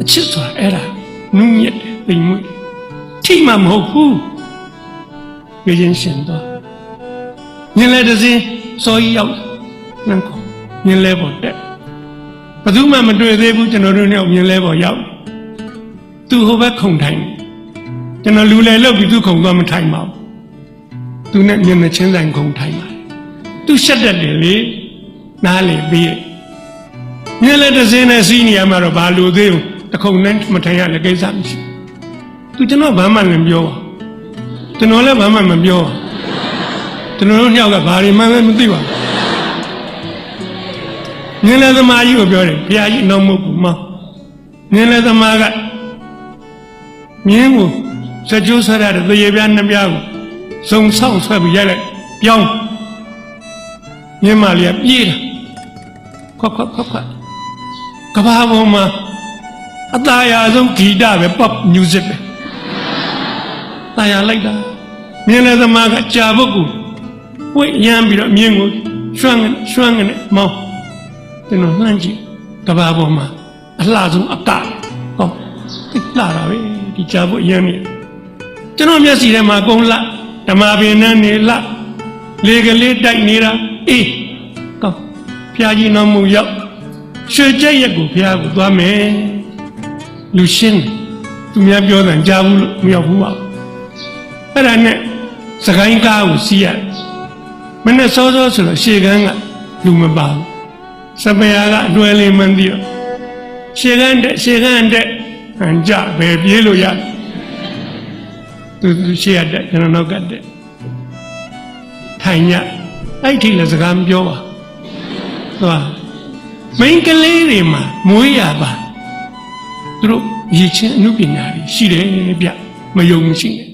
အချစ်ဆိုတာအဲ့ဒါနုညက်တယ်ပိန်မွေ့တယ်ထိမှမဟုတ်ဘူးငရင်ရှင်တော့ညင်လဲတစ်စင်းစောကြီးရောက်လာနှမ်းခေါ်ညင်လဲပေါ်တက်ဘယ်သူမှမတွေ့သေးဘူးကျွန်တော်တို့နဲ့ညင်လဲပေါ်ရောက်သူဟိုဘက်ခုံထိုင်တယ်ကျွန်တော်လူလေလောက်ပြီးသူခုံတော့မထိုင်ပါဘူးသူနဲ့မျက်နှာချင်းဆိုင်ခုံထိုင်ပါတယ်သူရှက်တတ်တယ်လေနားလေပြီးရဲ့ညင်လဲတစ်စင်းနဲ့စီးနေရမှာတော့ဘာလို့သေးဘူး တခုံနဲ့မထိုင်ရလည်းကိစ္စမရှိဘူးသူကျွန်တော်ဘာမှလည်းမပြောပါဘူးကျွန်တော်လည်းဘာမှမပြောပါဘူးကျွန်တော်တို့ညောက်ကဘာတွေမှလည်းမသိပါဘူးညင်လဲသမားကြီးကိုပြောတယ်ဘုရားကြီးနောက်မဟုတ်ဘူးမောင်းညင်လဲသမားကမြင်းကိုစကြိုးဆွဲရတဲ့သေရပြားနှစ်ပြားကိုစုံဆောင်ဆွဲပြီးရိုက်လိုက်ပြောင်းမြင်းမလေးကပြေးတာခွက်ခွက်ခွက်ခွက်ကဘာပေါ်မှာ အตาရဆုံးဂီတပဲ pop music ပဲตายရလိုက်တာမြင်းလဲသမားကကြာပုတ်ကိုဝိတ်ရမ်းပြီးတော့မြင်းကိုရွှမ်းရွှမ်းနဲ့မောင်းကျွန်တော်နှမ်းကြည့်ကဘာပေါ်မှာအလှဆုံးအကဟောသိလှတာပဲဒီကြာပုတ်ရမ်းနေကျွန်တော်မျက်စီထဲမှာအကုန်လှဓမ္မပင်နဲ့နေလှလေကလေးတိုက်နေတာအေးကောင်းဖျားကြီးတော်မူရောက်ရွှေကြက်ရက်ကိုဖျားကိုသွားမယ် လူရှင်းတယ်သူများပြောတယ်ကြားဘူးလို့မရောက်ဘူးပါအဲ့ဒါနဲ့စကိုင်းကားကိုစီးရမနဲ့စောစောဆိုတော့ရှေကန်းကလူမပါဘူးစပယ်ယာကအတွဲလေးမှန်းပြီးတော့ရှေကန်းတဲ့ရှေကန်းတဲ့ဟန်ကြဘယ်ပြေးလို့ရလဲသူသူရှေရတဲ့ကျွန်တော်နောက်ကတဲ့ထိုင်ညအဲ့ထိလည်းစကားမပြောပါသွားမိန်းကလေးတွေမှာမွေးရပါ သူတို့ရည်ချင်းအမှုပညာတွေရှိတယ်ဗျမယုံမရှိနဲ့